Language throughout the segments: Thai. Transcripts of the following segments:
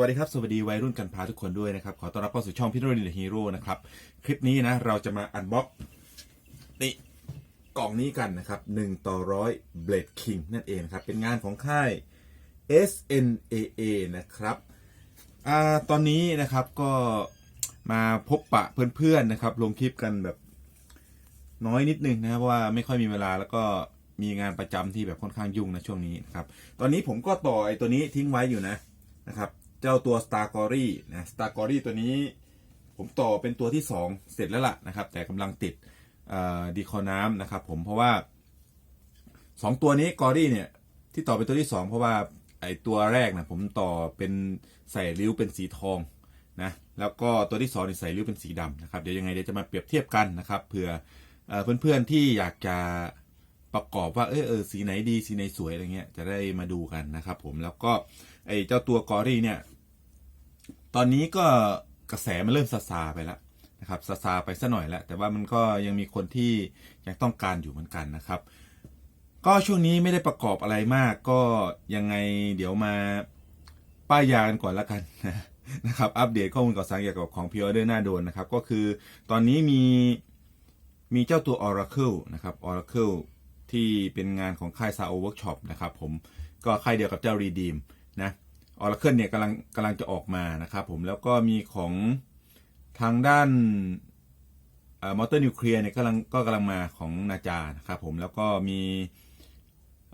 วัสดีครับ สวัสดีวัยรุ่นกันพาทุกคนด้วยนะครับ ขอต้อนรับเข้าสู่ช่องพี่โรนินฮีโร่นะครับ คลิปนี้นะ เราจะมาอันบ็อกนี่กล่องนี้กันนะครับ1ต่อร้อย Blade King นั่นเองครับ เป็นงานของค่าย SNAA นะครับอตอนนี้นะครับก็มาพบปะเพื่อนๆนะครับ ลงคลิปกันแบบน้อยนิดนึงนะครับเพราะว่าไม่ค่อยมีเวลาแล้วก็มีงานประจำที่แบบค่อนข้างยุ่งนะช่วงนี้นะครับ ตอนนี้ผมก็ต่อไอ้ตัวนี้ทิ้งไว้อยู่นะนะครับ เจ้าตัว Star g o r y นะ Star g o r y ตัวนี้ผมต่อเป็นตัวที่ 2 เสร็จแล้วล่ะนะครับ แต่กำลังติดดีคอน้ำนะครับผมเพราะว่า 2 ตัวนี้กอรี่เนี่ยที่ต่อเป็นตัวที่ 2 เพราะว่าไอตัวแรกนะผมต่อเป็นใส่ริ้วเป็นสีทองนะแล้วก็ตัวที่2เนี่ใส่ริ้วเป็นสีดำนะครับเดี๋ยวยังไงเดี๋ยวจะมาเปรียบเทียบกันนะครับเผื่อเอ่อเพื่อนๆที่อยากจะประกอบว่าเออเออสีไหนดีสีไหนสวยอะไรเงี้ยจะได้มาดูกันนะครับผมแล้วก็ไอเจ้าตัวกอรี่เนี่ย ตอนนี้ก็กระแสมันเริ่มซาซาไปแล้วนะครับซาซาไปซะหน่อยแล้วแต่ว่ามันก็ยังมีคนที่ยังต้องการอยู่เหมือนกันนะครับ ก็ช่วงนี้ไม่ได้ประกอบอะไรมากก็ยังไงเดี๋ยวมาป้ายยากันก่อนล้วกันนะครับอัปเดตข้อมูลข่าวสารเกี่ยวกับของพิออเดอร์หน้าโดนนะครับ ก็คือตอนนี้มีมีเจ้าตัว Oracle นะครับ Oracle ที่เป็นงานของค่าย Sao Workshop นะครับผมก็ค่ายเดียวกับเจ้า Redeem นะ Oracle เนี่ยกำลังกำลังจะออกมานะครับผมแล้วก็มีของทางด้านมอเตอร์นิวเคลียร์เนี่ยกำลังก็กำลังมาของนาจานะครับผมแล้วก็มี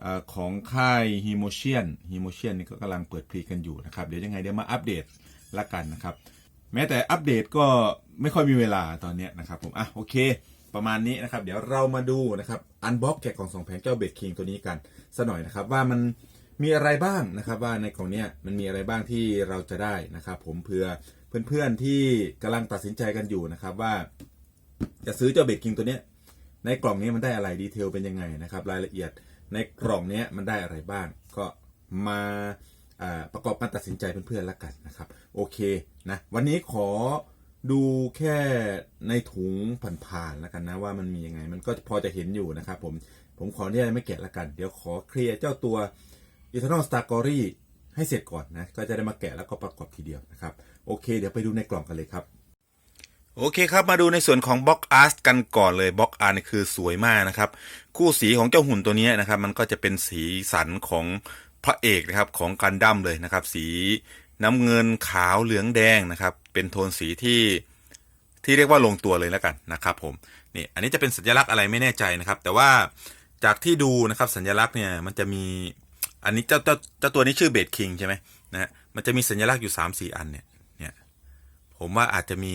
อของค่ายฮิโมเชียนฮิโมเชียนนี่ก็กำลังเปิดพรีกันอยู่นะครับเดี๋ยวยังไงเดี๋ยวมาอัปเดตละกันนะครับ แม้แต่อัปเดตก็ไม่ค่อยมีเวลาตอนนี้นะครับผมอะโอเค ประมาณนี้นะครับ เดี๋ยวเรามาดูนะครับอันบ็อกแกะกล่องสองแผงเจ้าเบดคิงตัวนี้กันสัหน่อยนะครับว่ามัน มีอะไรบ้างนะครับว่าในกล่องเนี้ยมันมีอะไรบ้างที่เราจะได้นะครับ ผมเพื่อเพื่อนๆที่กำลังตัดสินใจกันอยู่นะครับว่า จะซื้อเจ้าเบดคิงตัวเนี้ยในกล่องนี้มันได้อะไรดีเทลเป็นยังไงนะครับ รายละเอียดในกล่องนี้มันได้อะไรบ้าง ก็มาประกอบการตัดสินใจเพื่อนๆละกันนะครับ โอเคนะวันนี้ขอดูแค่ในถุงผ่านๆแล้วกันนะว่ามันมียังไง มันก็พอจะเห็นอยู่นะครับ ผมผมขอเนี่ยไม่แกะละกัน เดี๋ยวขอเคลียร์เจ้าตัว Eternal Star Glory ให้เสร็จก่อนนะ ก็จะได้มาแกะแล้วก็ประกอบทีเดียวนะครับ โอเค เดี๋ยวไปดูในกล่องกันเลยครับ โอเคครับมาดูในส่วนของบล็อกอาร์ตกันก่อนเลยบล็อกอาร์ตคือสวยมากนะครับ คู่สีของเจ้าหุ่นตัวนี้นะครับ มันก็จะเป็นสีสันของพระเอกนะครับของกันดั้มเลยนะครับ สีน้ำเงินขาวเหลืองแดงนะครับ เป็นโทนสีที่ที่เรียกว่าลงตัวเลยแล้วกันนะครับผมนี่อันนี้จะเป็นสัญลักษณ์อะไรไม่แน่ใจนะครับ แต่ว่าจากที่ดูนะครับสัญลักษณ์เนี่ยมันจะมี อันนี้เจ้าเจ้าเจ้าตัวนี้ชื่อเบดคิงใช่ไหมนะฮะมันจะมีสัญลักษณ์อยู่3ามสี่อันเนี่ยเนี่ยผมว่าอาจจะมี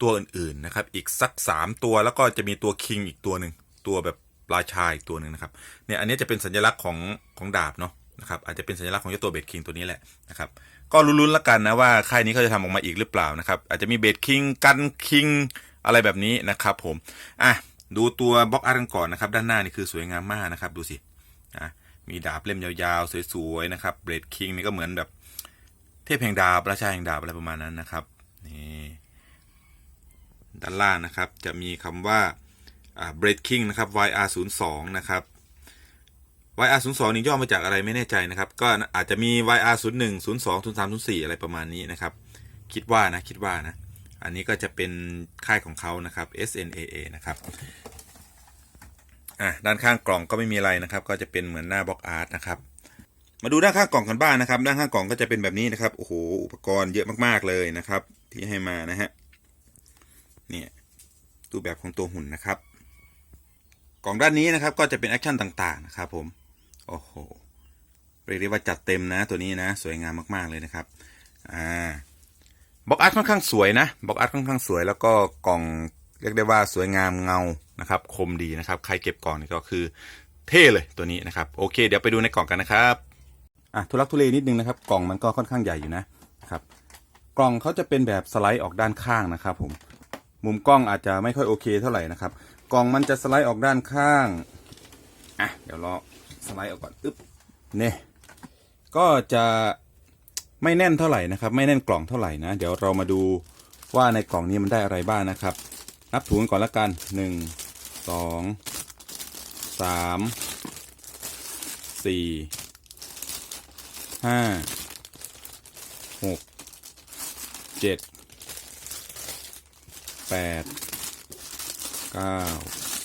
ตัวอื่นๆนะครับ อีกสักสามตัวแล้วก็จะมีตัวคิงอีกตัวหนึ่งตัวแบบราชาอีกตัวหนึ่งนะครับเนี่ยอันนี้จะเป็นสัญลักษณ์ของของดาบเนาะนะครับอาจจะเป็นสัญลักษณ์ของเจ้าตัวเบดคิงตัวนี้แหละนะครับก็ลุ้นๆละกันนะว่าค่ายนี้เขาจะทำออกมาอีกหรือเปล่านะครับอาจจะมีเบดคิงกันคิงอะไรแบบนี้นะครับผมอะดูตัวบล็อกอาร์กันก่อนนะครับด้านหน้านี่คือสวยงามมากนะครับดูสิอะ มีดาบเล่มยาวๆ สวยๆนะครับเบรดคิงนี่ก็เหมือนแบบเทพแห่งดาบราชาแห่งดาบอะไรประมาณนั้นนะครับนี่ด้านล่างนะครับจะมีคำว่าอ่าเบดคิงนะครับ YR02 นะครับ YR02 นี่ย่อมาจากอะไรไม่แน่ใจนะครับ ก็อาจจะมี YR01 02 03 04 อะไรประมาณนี้นะครับ คิดว่านะคิดว่านะ อันนี้ก็จะเป็นค่ายของเขานะครับ SNAA นะครับ อะด้านข้างกล่องก็ไม่มีอะไรนะครับ ก็จะเป็นเหมือนหน้าบล็อกอาร์ตนะครับ มาดูด้านข้างกล่องกันบ้างนะครับ ด้านข้างกล่องก็จะเป็นแบบนี้นะครับโอ้โหอุปกรณ์เยอะมากๆเลยนะครับ ที่ให้มานะฮะเนี่ยรูปแบบของตัวหุ่นนะครับ กล่องด้านนี้นะครับ ก็จะเป็นแอคชั่นต่างๆนะครับ ผมโอ้โหเรียกได้ว่าจัดเต็มนะตัวนี้นะ สวยงามมากๆเลยนะครับอ่าบล็อกอาร์ตค่อนข้างสวยนะบล็อกอาร์ตค่อนข้างสวย แล้วก็กล่อง รียกได้ว่าสวยงามเงานะครับ คมดีนะครับ ใครเก็บกล่องนี่ก็คือเท่เลยตัวนี้นะครับ โอเค เดี๋ยวไปดูในกล่องกันนะครับอะทุลักทุเลนิดนึงนะครับ กล่องมันก็ค่อนข้างใหญ่อยู่นะนะครับ กล่องเขาจะเป็นแบบสไลด์ออกด้านข้างนะครับ ผม มุมกล้องอาจจะไม่ค่อยโอเคเท่าไหร่นะครับ กล่องมันจะสไลด์ออกด้านข้างอะเดี๋ยวรอสไลด์ออกก่อนอึ๊บเนี่ยก็จะไม่แน่นเท่าไหร่นะครับ ไม่แน่นกล่องเท่าไหร่นะ เดี๋ยวเรามาดูว่าในกล่องนี้มันได้อะไรบ้างนะครับ นับถุงกันก่อนละกันหนึ่งสองสามสี่ห้าหหกเจ็ดแปดเก้า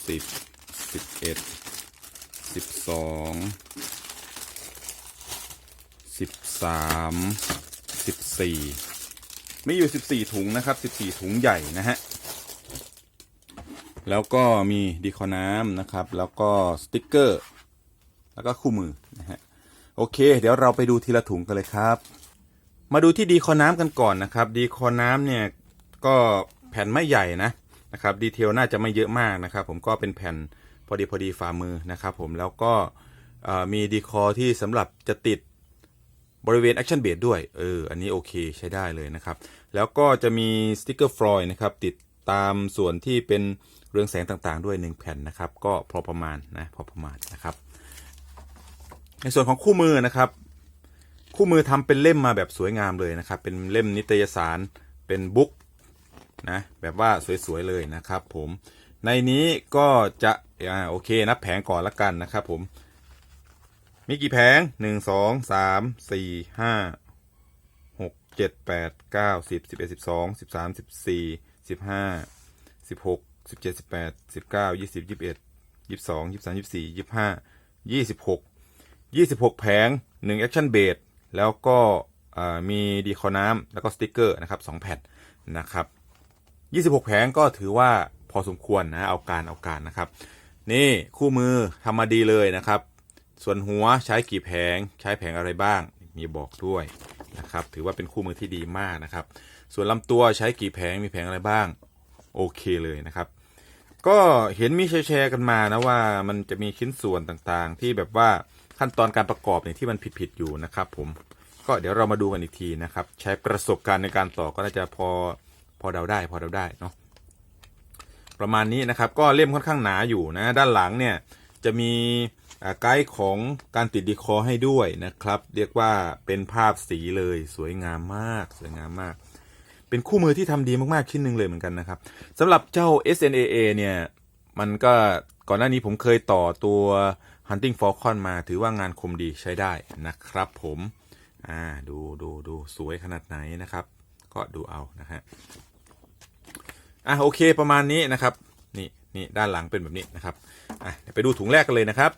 สิบสิบเอ็ดสิบสองสิบสามสิบสี่มีอยู่สิบสี่ถุงนะครับสิบสี่ถุงใหญ่นะฮะ แล้วก็มีดีคอน้ำนะครับ แล้วก็สติกเกอร์ แล้วก็คู่มือนะฮะโอเค เดี๋ยวเราไปดูทีละถุงกันเลยครับ มาดูที่ดีคอน้ำกันก่อนนะครับ ดีคอน้ำเนี่ยก็แผ่นไม่ใหญ่นะนะครับดีเทลน่าจะไม่เยอะมากนะครับ ผมก็เป็นแผ่นพอดีพอดีฝ่ามือนะครับ ผมแล้วก็มีดีคอที่สำหรับจะติดบริเวณแอคชั่นเบ e ด้วยเอออันนี้โอเคใช้ได้เลยนะครับ แล้วก็จะมีสติกเกอร์ฟลอยนะครับติดตามส่วนที่เป็น เรื่องแสงต่างๆ ด้วย 1 แผ่นนะครับ ก็พอประมาณนะพอประมาณนะครับ ในส่วนของคู่มือนะครับ คู่มือทำเป็นเล่มมาแบบสวยงามเลยนะครับ เป็นเล่มนิตยสารเป็นบุ๊กนะแบบว่าสวยๆเลยนะครับผมในนี้ก็จะอ่าโอเคนับแผงก่อนละกันนะครับผมมีกี่แผงหนึ่งสองสามสี่ห้าหกเจ็ดแปดเก้าสิบสิบเอ็ดสิบสองสิบสามสิบสี่สิบห้าสิบหก สิบเจ็ดสิบแปดสิบเก้ายี่สิบยี่สิบเอ็ดยี่สิบสองยี่สิบสามยี่สิบสี่ยี่สิบห้ายี่สิบหก26แผง1 Action b a s แล้วก็มีดีคอน้ำแล้วก็สติกเกอร์นะครับ2แผ่นนะครับ26แผงก็ถือว่าพอสมควรนะเอาการเอาการนะครับ นี่คู่มือทำมาดีเลยนะครับ ส่วนหัวใช้กี่แผงใช้แผงอะไรบ้าง มีบอกด้วยนะครับ ถือว่าเป็นคู่มือที่ดีมากนะครับ ส่วนลำตัวใช้กี่แผงมีแผงอะไรบ้าง โอเคเลยนะครับ ก็เห็นมีแชร์กันมานะว่ามันจะมีชิ้นส่วนต่างๆ ที่แบบว่าขั้นตอนการประกอบเนี่ยที่มันผิดๆอยู่นะครับ ผมก็เดี๋ยวเรามาดูกันอีกทีนะครับ ใช้ประสบการณ์ในการต่อก็น่าจะพอพอเดาได้ พอเดาได้เนาะประมาณนี้นะครับ ก็เล่มค่อนข้างหนาอยู่นะ ด้านหลังเนี่ยจะมีไกด์ของการติดดีคอให้ด้วยนะครับ เรียกว่าเป็นภาพสีเลยสวยงามมาก สวยงามมาก เป็นคู่มือที่ทำดีมากๆชิ้นหนึ่งเลยเหมือนกันนะครับสำหรับเจ้า SNAA เนี่ยมันก็ก่อนหน้านี้ผมเคยต่อตัว Hunting Falcon มาถือว่างานคมดีใช้ได้นะครับผมอ่าดูดูดูสวยขนาดไหนนะครับ ก็ดูเอานะฮะอะโอเคประมาณนี้นะครับนี่นี่ด้านหลังเป็นแบบนี้นะครับอะไปดูถุงแรกกันเลยนะครับ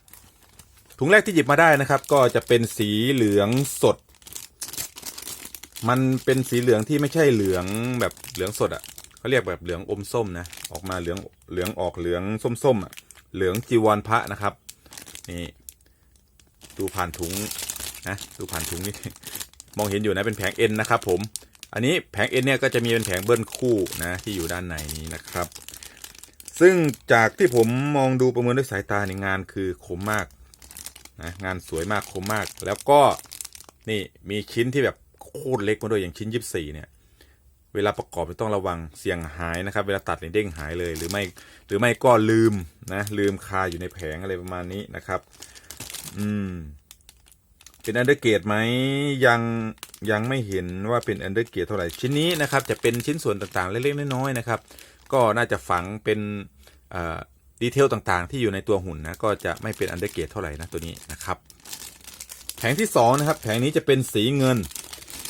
ถุงแรกที่หยิบมาได้นะครับ ก็จะเป็นสีเหลืองสด มันเป็นสีเหลืองที่ไม่ใช่เหลืองแบบเหลืองสดอะ่ะเขาเรียกแบบเหลืองอมส้มนะ ออกมาเหลืองเหลืองออกเหลืองส้มๆอะ่ะ เหลืองจีวรพระนะครับ นี่ดูผ่านถุงนะดูผ่านถุงนี่มองเห็นอยู่นะเป็นแผงเอ็นนะครับผม อันนี้แผงเอ็นเนี่ยก็จะมีเป็นแผงเบิ้ลคู่นะที่อยู่ด้านในนี้นะครับ ซึ่งจากที่ผมมองดูประเมินด้วยสายตาในงานคือคมมากนะงานสวยมากคมมาก แล้วก็นี่มีชิ้นที่แบบ ตรเล็กมาด้วยอย่างชิ้นยี่สี่เนี่ย เวลาประกอบต้องระวังเสี่ยงหายนะครับ เวลาตัดเนี่ยเด้งหายเลยหรือไม่หรือไม่ก็ลืมนะลืมคาอยู่ในแผงอะไรประมาณนี้นะครับ อืม เป็นอันเดอร์เกตไหมยังยังไม่เห็นว่าเป็นอันเดอร์เกตเท่าไหร่ชิ้นนี้นะครับ จะเป็นชิ้นส่วนต่างๆ เล็กๆน้อยๆนะครับ ก็น่าจะฝังเป็นดีเทลต่างๆ ที่อยู่ในตัวหุ่นนะก็จะไม่เป็นอันเดอร์เกตเท่าไหร่นะตัวนี้นะครับ แผงที่สองนะครับแผงนี้จะเป็นสีเงิน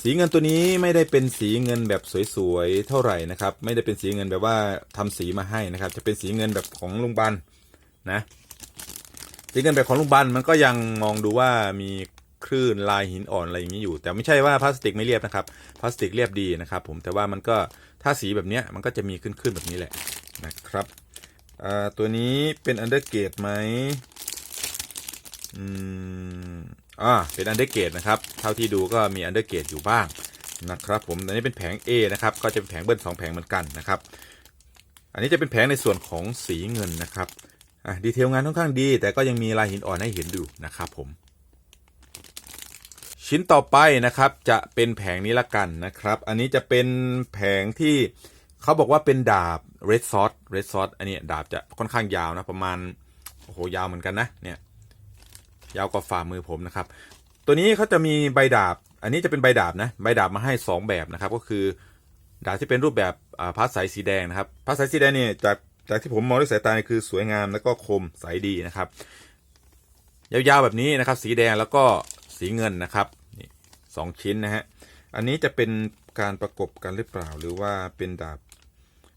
สีเงินตัวนี้ไม่ได้เป็นสีเงินแบบสวยๆเท่าไหร่นะครับ ไม่ได้เป็นสีเงินแบบว่าทำสีมาให้นะครับ จะเป็นสีเงินแบบของลุงบันนะ สีเงินแบบของลุงบันมันก็ยังมองดูว่ามีคลื่นลายหินอ่อนอะไรอย่างนี้อยู่ แต่ไม่ใช่ว่าพลาสติกไม่เรียบนะครับพลาสติกเรียบดีนะครับผมแต่ว่ามันก็ถ้าสีแบบนี้มันก็จะมีขึ้นขึ้นๆแบบนี้แหละนะครับตัวนี้เป็นอันเดอร์เกตไหมอืม อ่าเป็นอันเดอร์เกตนะครับเท่าที่ดูก็มีอันเดอร์เกตอยู่บ้างนะครับผมอันนี้เป็นแผง A นะครับก็จะเป็นแผงเบิ้ลสองแผงเหมือนกันนะครับ อันนี้จะเป็นแผงในส่วนของสีเงินนะครับอะดีเทลงานค่อนข้างดี แต่ก็ยังมีลายหินอ่อนให้เห็นอยู่นะครับผม ชิ้นต่อไปนะครับจะเป็นแผงนี้ละกันนะครับ อันนี้จะเป็นแผงที่เขาบอกว่าเป็นดาบ red s o t red s o t อันนี้ดาบจะค่อนข้างยาวนะประมาณโอ้โหยาวเหมือนกันนะเนี่ย ยาวกว่าฝ่ามือผมนะครับ ตัวนี้เขาจะมีใบดาบ อันนี้จะเป็นใบดาบนะ ใบดาบมาให้ 2 แบบนะครับ ก็คือดาบที่เป็นรูปแบบอ่าพัสายสีแดงนะครับพัดสายสีแดงเนี่ยจากจากที่ผมมองด้วยสายตาคือสวยงามแล้วก็คมใสดีนะครับ ยาวๆแบบนี้นะครับ สีแดงแล้วก็สีเงินนะครับสองชิ้นนะฮะอันนี้จะเป็นการประกบกันหรือเปล่า หรือว่าเป็นดาบ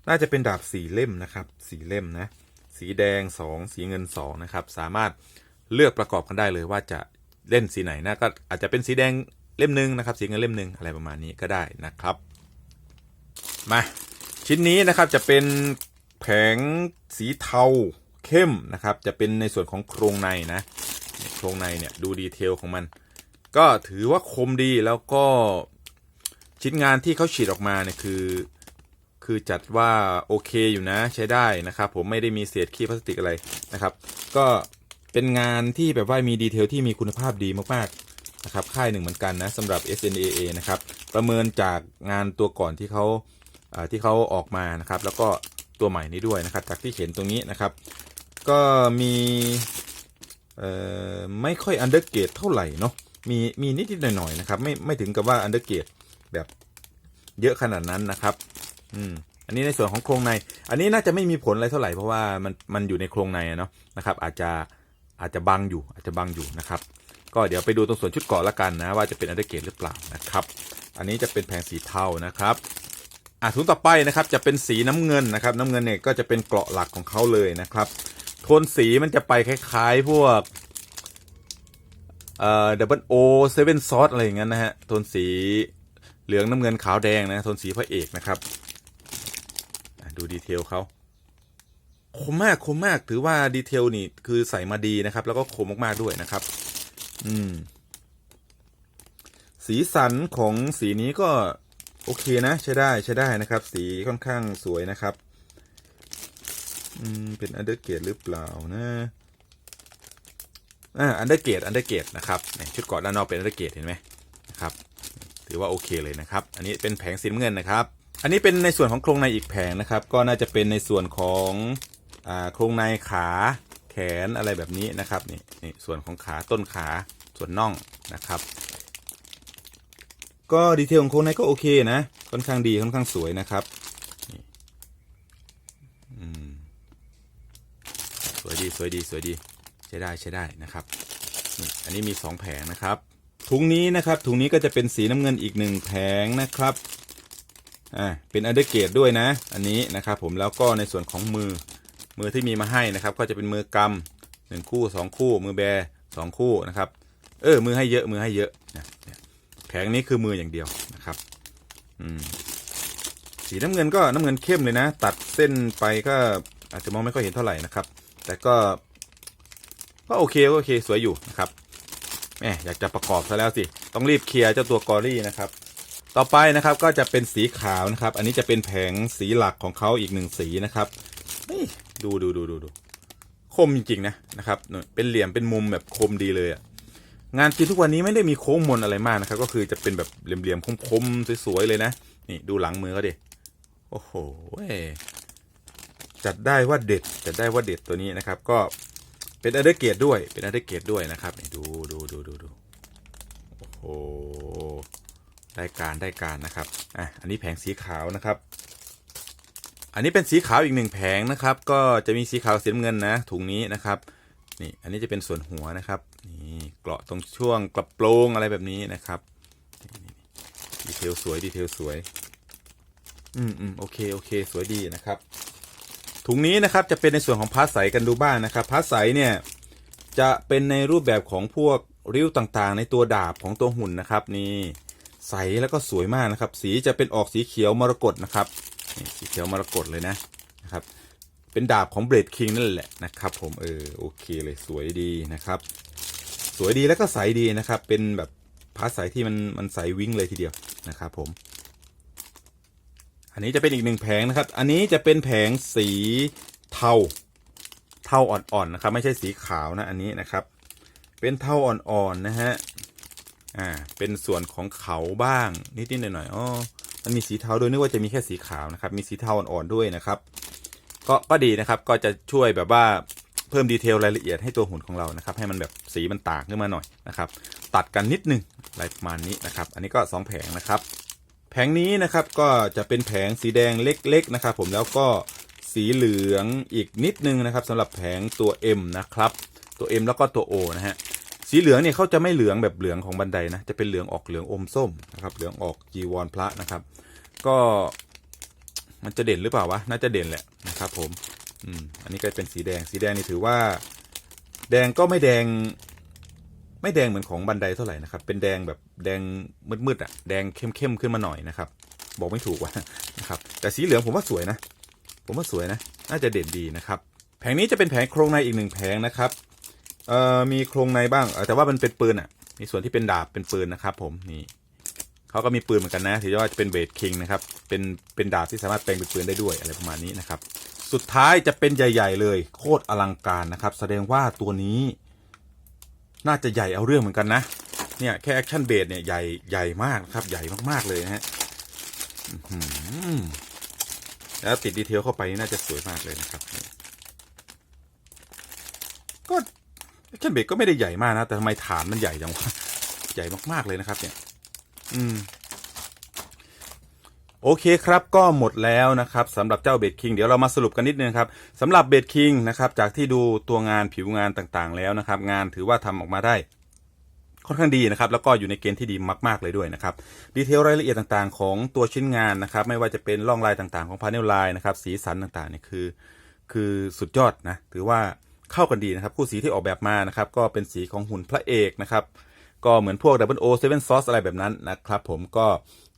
น่าจะเป็นดาบสีเล่มนะครับ สีเล่มนะ สีแดงสองสีเงินสองนะครับ สามารถ เลือกประกอบกันได้เลยว่าจะเล่นสีไหนนะก็อาจจะเป็นสีแดงเล่มหนึ่งนะครับ สีเงินเล่มหนึ่งอะไรประมาณนี้ก็ได้นะครับ มาชิ้นนี้นะครับจะเป็นแผงสีเทาเข้มนะครับ จะเป็นในส่วนของโครงในนะโครงในเนี่ยดูดีเทลของมัน ก็ถือว่าคมดีแล้วก็ชิ้นงานที่เขาฉีดออกมาเนี่ยคือ คือจัดว่าโอเคอยู่นะใช้ได้นะครับ ผมไม่ได้มีเศษขี้พลาสติกอะไรนะครับ ก็ เป็นงานที่แบบว่ามีดีเทลที่มีคุณภาพดีมากๆนะครับค่ายหนึ่งเหมือนกันนะสำหรับ SNAA นะครับประเมินจากงานตัวก่อนที่เขาที่เขาออกมานะครับ แล้วก็ตัวใหม่นี้ด้วยนะครับ จากที่เห็นตรงนี้นะครับ ก็มีไม่ค่อยอันเดอร์เกตเท่าไหร่เนาะมีมีนิดๆหน่อยๆนะครับไม่ไม่ถึงกับว่าอันเดอร์เกตแบบเยอะขนาดนั้นนะครับอืมอันนี้ในส่วนของโครงใน อันนี้น่าจะไม่มีผลอะไรเท่าไหร่เพราะว่ามันมันอยู่ในโครงในเนาะนะครับ อาจจะ อาจจะบังอยู่อาจจะบังอยู่นะครับ ก็เดี๋ยวไปดูตรงส่วนชุดเกาะละกันนะ ว่าจะเป็นอันเดอร์เกตหรือเปล่านะครับ อันนี้จะเป็นแผงสีเทานะครับอะถุงต่อไปนะครับจะเป็นสีน้ำเงินนะครับ น้ำเงินเนี่ยก็จะเป็นเกราะหลักของเขาเลยนะครับ โทนสีมันจะไปคล้ายๆพวกเอ่อดับเบิลโอเซเว่นซอสอะไรอย่างนั้นนะฮะโทนสีเหลืองน้ำเงินขาวแดงนะโทนสีพระเอกนะครับดูดีเทลเขา คมมากคมมากถือว่าดีเทลนี่คือใส่มาดีนะครับ แล้วก็คมมากๆด้วยนะครับ อืม สีสันของสีนี้ก็โอเคนะใช้ได้ใช้ได้นะครับ สีค่อนข้างสวยนะครับ อืม เป็นอันเดอร์เกตหรือเปล่านะอ่าอันเดอร์เกตอันเดอร์เกตนะครับชุดเกาะด้านนอกเป็นอันเดอร์เกตเห็นไหมนะครับ ถือว่าโอเคเลยนะครับ อันนี้เป็นแผงสีน้ำเงินนะครับ อันนี้เป็นในส่วนของโครงในอีกแผงนะครับ ก็น่าจะเป็นในส่วนของ โครงในขาแขนอะไรแบบนี้นะครับนี่นี่ส่วนของขาต้นขาส่วนน่องนะครับ ก็ดีเทลของโครงในก็โอเคนะค่อนข้างดีค่อนข้างสวยนะครับสวยดีสวยดีสวยดีใช้ได้ใช้ได้นะครับนี่อันนี้มีสองแผงนะครับถุงนี้นะครับถุงนี้ก็จะเป็นสีน้ำเงินอีกหนึ่งแผงนะครับอ่าเป็นอันเดอร์เกตด้วยนะ อันนี้นะครับผมแล้วก็ในส่วนของมือ มือที่มีมาให้นะครับ ก็จะเป็นมือกำหนึ่งคู่สองคู่ มือแบสองคู่นะครับ เออมือให้เยอะมือให้เยอะนะแผงนี้คือมืออย่างเดียวนะครับอืมสีน้ำเงินก็น้ำเงินเข้มเลยนะ ตัดเส้นไปก็อาจจะมองไม่ค่อยเห็นเท่าไหร่นะครับ แต่ก็ ก็โอเคก็โอเคสวยอยู่นะครับแหมอยากจะประกอบซะแล้วสิต้องรีบเคลียร์เจ้าตัวกอรี่นะครับ ต่อไปนะครับก็จะเป็นสีขาวนะครับ อันนี้จะเป็นแผงสีหลักของเขาอีกหนึ่งสีนะครับ ดูดูดูดูดูคมจริงๆนะนะครับนู่นเป็นเหลี่ยมเป็นมุมแบบคมดีเลยอะงานจริงทุกวันนี้ไม่ได้มีโค้งมนอะไรมากนะครับ ก็คือจะเป็นแบบเหลี่ยมๆคมๆสวยๆเลยนะ นี่ดูหลังมือเขาดิโอ้โหจัดได้ว่าเด็ดจัดได้ว่าเด็ดตัวนี้นะครับ ก็เป็นอันเดอร์เกตด้วยเป็นอันเดอร์เกตด้วยนะครับนี่ดูดูดูดูดูโอ้โหได้การได้การนะครับอะอันนี้แผงสีขาวนะครับ อันนี้เป็นสีขาวอีกหนึ่งแผงนะครับ ก็จะมีสีขาวสีน้ำเงินนะถุงนี้นะครับนี่อันนี้จะเป็นส่วนหัวนะครับนี่เกราะตรงช่วงกระโปรงอะไรแบบนี้นะครับดีเทลสวยดีเทลสวย อืมอืมโอเคโอเค สวยดีนะครับ ถุงนี้นะครับจะเป็นในส่วนของพาสใสกันดูบ้างนะครับพาสใสเนี่ยจะเป็นในรูปแบบของพวกริ้วต่างๆ ในตัวดาบของตัวหุ่นนะครับ นี่ใสแล้วก็สวยมากนะครับ สีจะเป็นออกสีเขียวมรกตนะครับ นี่สีเขียวมรกตเลยนะนะครับ เป็นดาบของเบรดคิงนั่นแหละนะครับ ผมเออโอเคเลยสวยดีนะครับ สวยดีแล้วก็ใสดีนะครับ เป็นแบบพาสใสที่มันมันใสวิ่งเลยทีเดียวนะครับ ผม อันนี้จะเป็นอีกหนึ่งแผงนะครับ อันนี้จะเป็นแผงสีเทาเทาอ่อนๆนะครับ ไม่ใช่สีขาวนะอันนี้นะครับ เป็นเทาอ่อนๆนะฮะอ่าเป็นส่วนของเขาบ้างนิดๆหน่อยๆอ๋อ มันมีสีเทาด้วยนึกว่าจะมีแค่สีขาวนะครับ มีสีเทาอ่อนๆด้วยนะครับ ก็ก็ดีนะครับก็จะช่วยแบบว่าเพิ่มดีเทลรายละเอียดให้ตัวหุ่นของเรานะครับ ให้มันแบบสีมันต่างขึ้นมาหน่อยนะครับ ตัดกันนิดนึงอะไรประมาณนี้นะครับ อันนี้ก็สองแผงนะครับ แผงนี้นะครับก็จะเป็นแผงสีแดงเล็ก ๆ นะครับ ผมแล้วก็สีเหลืองอีกนิดนึงนะครับสำหรับแผงตัว M นะครับตัว M แล้วก็ตัว O นะฮะ สีเหลืองเนี่ยเขาจะไม่เหลืองแบบเหลืองของบันไดนะ จะเป็นเหลืองออกเหลืองอมส้มนะครับ เหลืองออกจีวรพระนะครับ ก็มันจะเด่นหรือเปล่าวะ น่าจะเด่นแหละนะครับ ผม อืม อันนี้ก็เป็นสีแดง สีแดงนี่ถือว่า แดงก็ไม่แดง ไม่แดงเหมือนของบันไดเท่าไหร่นะครับ เป็นแดงแบบแดงมืดๆอะ แดงเข้มๆขึ้นมาหน่อยนะครับ บอกไม่ถูกว่ะนะครับ แต่สีเหลืองผมว่าสวยนะ ผมว่าสวยนะ น่าจะเด่นดีนะครับ แผงนี้จะเป็นแผงโครงในอีกหนึ่งแผงนะครับ เอ่อมีโครงในบ้างแต่ว่ามันเป็นปืนอะ มีส่วนที่เป็นดาบเป็นปืนนะครับผมนี่เขาก็มีปืนเหมือนกันนะถือว่าจะเป็นเบดคิงนะครับเป็นเป็นดาบที่สามารถแปลงเป็นปืนได้ด้วยอะไรประมาณนี้นะครับ สุดท้ายจะเป็นใหญ่ ๆ เลยโคตรอลังการนะครับ แสดงว่าตัวนี้ น่าจะใหญ่เอาเรื่องเหมือนกันนะเนี่ยแค่แอคชั่นเบดเนี่ยใหญ่ใหญ่มากนะครับใหญ่มากๆเลยนะฮะแล้วติดดีเทลเข้าไปน่าจะสวยมากเลยนะครับ ก็ คชั่นเบดก็ไม่ได้ใหญ่มากนะ แต่ทำไมฐานมันใหญ่จังวะใหญ่มากๆเลยนะครับ เนี่ย อืม โอเคครับ ก็หมดแล้วนะครับสำหรับเจ้าเบดคิงเดี๋ยวเรามาสรุปกันนิดนึงครับสำหรับเบดคิงนะครับ จากที่ดูตัวงานผิวงานต่างๆ แล้วนะครับ งานถือว่าทำออกมาได้ค่อนข้างดีนะครับแล้วก็อยู่ในเกณฑ์ที่ดีมาก ๆ เลยด้วยนะครับดีเทลรายละเอียดต่างๆ ของตัวชิ้นงานนะครับ ไม่ว่าจะเป็นร่องลายต่างๆ ของพาเนลลายนะครับสีสันต่างๆเนี่ยคือ คือสุดยอดนะ ถือว่า เข้ากันดีนะครับ คู่สีที่ออกแบบมานะครับ ก็เป็นสีของหุ่นพระเอกนะครับ ก็เหมือนพวก Double O Seven Sauce อะไรแบบนั้นนะครับ ผมก็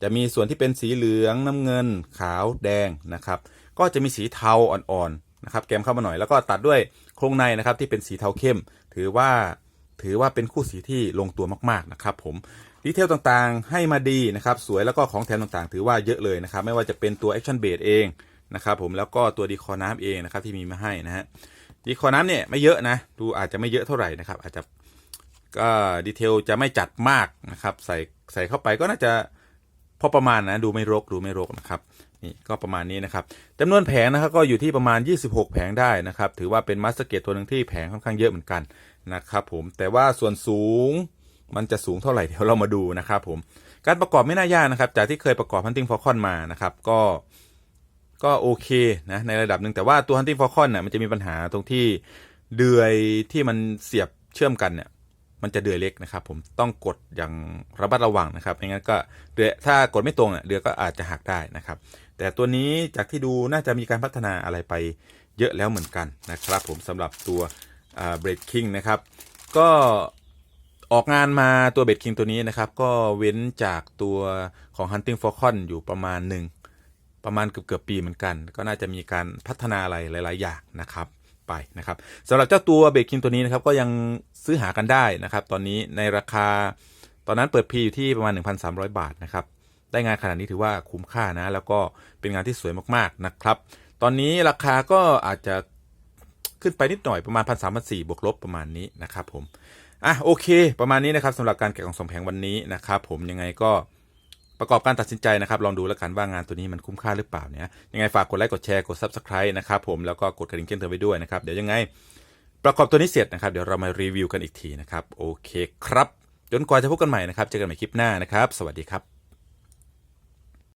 จะมีส่วนที่เป็นสีเหลืองน้ำเงิน ขาวแดงนะครับ ก็จะมีสีเทาอ่อนๆนะครับแกมเข้ามาหน่อยแล้วก็ตัดด้วยโครงในนะครับ ที่เป็นสีเทาเข้ม ถือว่าถือว่าเป็นคู่สีที่ลงตัวมากๆนะครับ ผมดีเทลต่างๆให้มาดีนะครับ สวยแล้วก็ของแถมต่างๆ ถือว่าเยอะเลยนะครับ ไม่ว่าจะเป็นตัว Action b a s e เองนะครับผมแล้วก็ตัวดีคอน้ำเองนะครับที่มีมาให้นะฮะ ดีคอน้ำเนี่ยไม่เยอะนะ ดูอาจจะไม่เยอะเท่าไหร่นะครับ อาจจะก็ดีเทลจะไม่จัดมากนะครับ ใส่ใส่เข้าไปก็น่าจะพอประมาณนะดูไม่รกดูไม่รกนะครับนี่ก็ประมาณนี้นะครับจำนวนแผงนะครับก็อยู่ที่ประมาณ 26 แผงได้นะครับ ถือว่าเป็นมาสเตอร์เกตตัวหนึ่งที่แผงค่อนข้างเยอะเหมือนกันนะครับผมแต่ว่าส่วนสูงมันจะสูงเท่าไหร่เดี๋ยวเรามาดูนะครับผมการประกอบไม่น่ายากนะครับ จากที่เคยประกอบ Hunting Falcon มานะครับ ก็ ก็โอเคนะในระดับหนึ่งแต่ว่าตัว Hunting Falcon เนี่ยมันจะมีปัญหาตรงที่เดือยที่มันเสียบเชื่อมกันเนี่ยมันจะเดือยเล็กนะครับ ผมต้องกดอย่างระมัดระวังนะครับไม่งั้นก็เดือยถ้ากดไม่ตรงเนี่ยเดือยก็อาจจะหักได้นะครับ แต่ตัวนี้จากที่ดูน่าจะมีการพัฒนาอะไรไปเยอะแล้วเหมือนกันนะครับ ผมสำหรับตัวเบรดคิงนะครับ ก็ออกงานมาตัวเบรดคิงตัวนี้นะครับ ก็เว้นจากตัวของ Hunting Falcon อยู่ประมาณหนึ่ง ประมาณเกือบเกือบปีเหมือนกัน ก็น่าจะมีการพัฒนาอะไรหลาย ๆ อย่างนะครับไปนะครับสำหรับเจ้าตัวเบรกคิงตัวนี้นะครับก็ยังซื้อหากันได้นะครับ ตอนนี้ในราคาตอนนั้นเปิดพีอยู่ที่ประมาณ 1,300 บาทนะครับได้งานขนาดนี้ถือว่าคุ้มค่านะ แล้วก็เป็นงานที่สวยมากๆนะครับ ตอนนี้ราคาก็อาจจะขึ้นไปนิดหน่อยประมาณ1 3 0 0บวกลบประมาณนี้นะครับผมอะโอเค ประมาณนี้นะครับสำหรับการแกะกล่องสมแผงวันนี้นะครับผมยังไงก็ ประกอบการตัดสินใจนะครับ ลองดูแล้วกันว่างานตัวนี้มันคุ้มค่าหรือเปล่าเนี่ยยังไงฝากกดไลค์กดแชร์กด Subscribe นะครับผมแล้วก็กดกระดิ่งแจ้งเตือนไว้ด้วยนะครับ เดี๋ยวยังไง ประกอบตัวนี้เสร็จนะครับ เดี๋ยวเรามารีวิวกันอีกทีนะครับโอเคครับ จนกว่าจะพบกันใหม่นะครับเจอกันใหม่คลิปหน้านะครับ สวัสดีครับ